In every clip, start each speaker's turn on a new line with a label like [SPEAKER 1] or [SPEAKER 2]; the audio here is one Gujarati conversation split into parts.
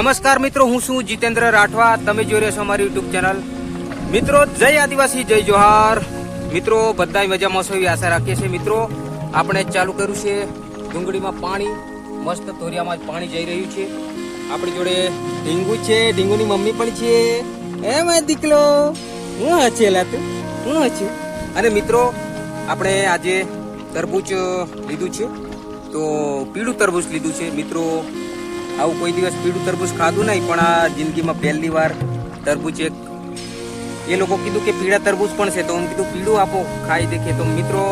[SPEAKER 1] નમસ્કાર મિત્રો, હું છું જીતેન્દ્ર રાઠવા. તમે જોઈ રહ્યા છો અમારી યુટ્યુબ ચેનલ મિત્રો, જય આદિવાસી, જય જોહાર. મિત્રો બધા મજામાં છો એવી આશા રાખીએ છીએ. મિત્રો, આપણે ચાલુ કર્યું છે ડુંગળીમાં પાણી. મસ્ત તોરિયામાં પાણી જઈ રહ્યું છે. આપણી જોડે ઢીંગુ છે, ઢીંગુની મમ્મી પણ છે. એ દીકલો હું હચેલા તું? હું હચ્યું અને મિત્રો, આપણે આજે તરબૂચ લીધું છે. તો પીળું તરબૂચ લીધું છે. મિત્રો આવું કોઈ દિવસ પીળું તરબૂચ ખાધું નહીં, પણ આ જિંદગીમાં પહેલી વાર તરબૂચ એક એ લોકો કીધું કે પીળા તરબૂચ પણ છે, તો હું કીધું, પીળું આપો, ખાઈ દેખે. તો મિત્રો,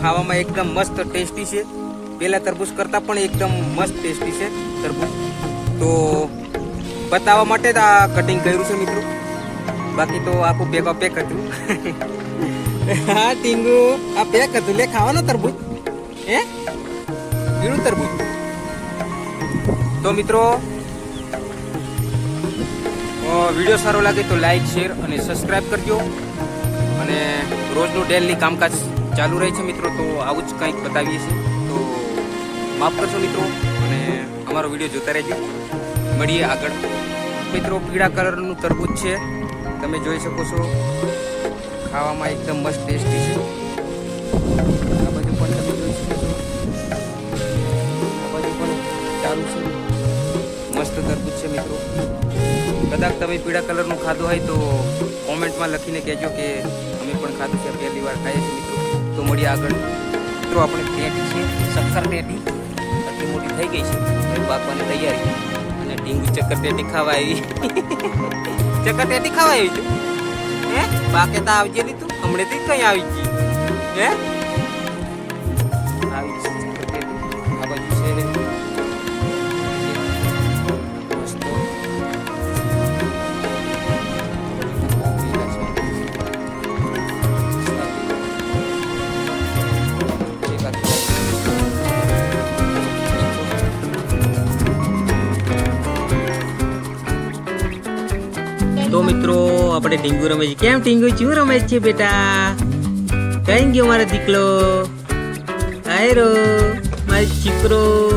[SPEAKER 1] ખાવામાં એકદમ મસ્ત ટેસ્ટી છે. પેલા તરબૂચ કરતાં પણ એકદમ મસ્ત ટેસ્ટી છે તરબૂચ. તો બતાવવા માટે જ આ કટિંગ કર્યું છે મિત્રો. બાકી તો આખું પેક પેક હતું. હા, ટીંગુ, આ પેક હતું. લે, ખાવાનો તરબૂચ. હે? પીળું તરબૂચ. તો મિત્રો વીડિયો સારો લાગે તો લાઈક, શેર અને સબસ્ક્રાઈબ કરજો. અને રોજનું ડેલી કામકાજ ચાલુ રહે છે મિત્રો, તો આવું જ કંઈક બતાવીએ છીએ. તો માફ કરશો મિત્રો, અને અમારો વીડિયો જોતા રહેજો. મળીએ આગળ. મિત્રો, પીળા કલરનું તરબૂચ છે. તમે જોઈ શકો છો. ખાવામાં એકદમ મસ્ત ટેસ્ટી છે. તમે પીળા કલરનું ખાધું હોય તો કોમેન્ટમાં લખીને કહેજો કે અમે પણ ખાધું છે. પહેલી વાર ખાઈએ છીએ મિત્રો. તો મળીએ આગળ. મિત્રો, આપણે ટેટી છે સક્કર ટેટી આટલી મોટી થઈ ગઈ છે. પાકવાની તૈયારી. અને ટીંગુ ચક્કર ટેટી ખાવા આવી. ચક્કર ટેટી ખાવા આવી હે? બાકે તો આવજે નહીં તું. હમણાંથી કંઈ આવી ગઈ. હે? મિત્રો, આપણે ટીંગુ રમે છે. કેમ ટીંગુ શું રમે છે બેટા? કઈ ગયો મારો દીકલો આયરો મારો ચીકરો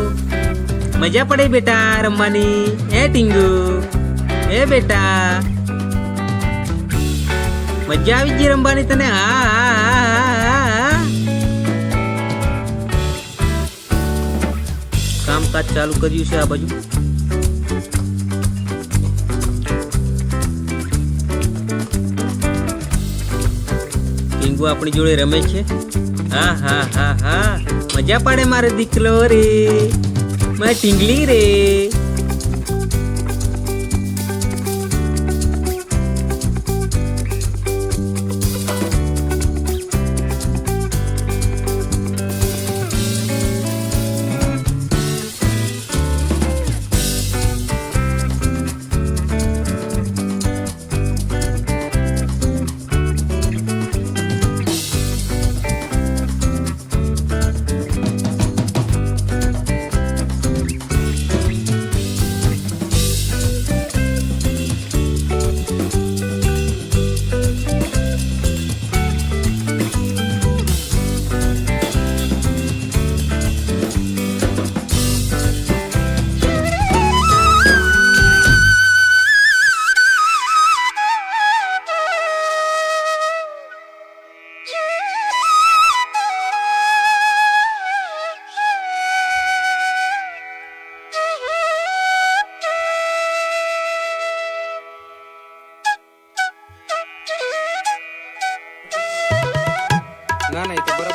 [SPEAKER 1] મજા પડે બેટા રમવાની? હે ટીંગુ હે બેટા? મજા આવી ગઈ રમવાની તને? હા. કામકાજ ચાલુ કર્યું છે આ બાજુ. ટીંગુ આપણી જોડે રમે છે? હા હા હા હા. મજા પાડે મારો દીકલો રે. મારી ટીંગલી રે.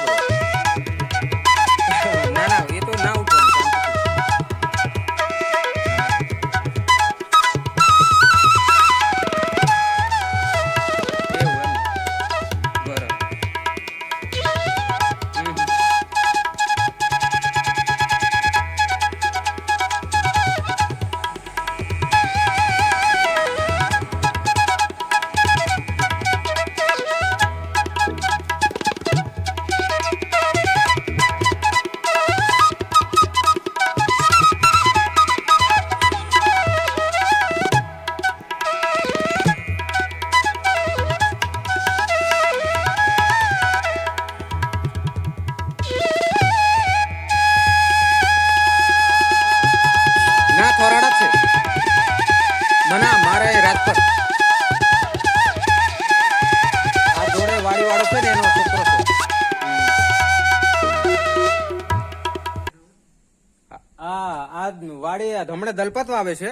[SPEAKER 1] ま。આ જોડે વાડી છે ને, એનો છોકરો છે. આ આ હમણાં દલપત વાવે છે,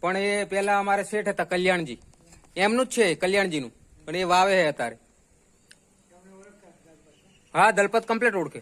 [SPEAKER 1] પણ એ પેલા અમારે શેઠ હતા કલ્યાણજી. એમનું જ છે કલ્યાણજીનું, પણ એ વાવે છે અત્યારે. હા, દલપત કમ્પ્લીટ ઓળખે.